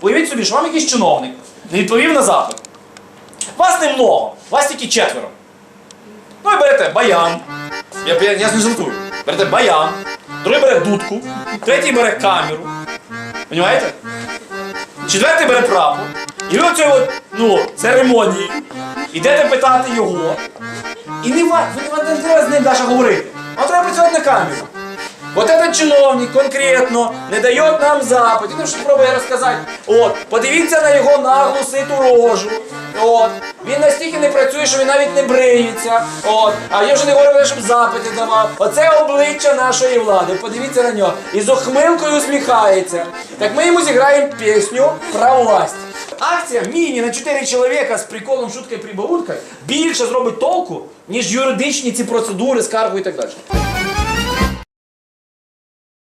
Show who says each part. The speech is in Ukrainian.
Speaker 1: Уявіть собі, що вам якийсь чиновник не відповів на запит. Вас немного, вас тільки четверо. Ну і берете баян. Я, я, я не жартую. Берете баян, другий бере дудку, третій бере камеру. Понімаєте? Четвертий бере прапор. І ви от, ну, церемонії йдете питати його. І не ви не, треба з ним Даша говорити. А треба працювати на камеру. Вот этот чиновник конкретно не дає нам запит. Він що пробує розказати. От, подивіться на його наглу ситу рожу. От. Він настільки не працює, що він навіть не бриється. От. А я вже не говорю, щоб запити давав. Оце обличчя нашої влади. Подивіться на нього. І з ухмилкою усміхається. Так ми йому зіграємо пісню про власть. Акція міні на 4 чоловіка з приколом, шуткою, прибауткою більше зробить толку, ніж юридичні ці процедури, скаргу і так далі.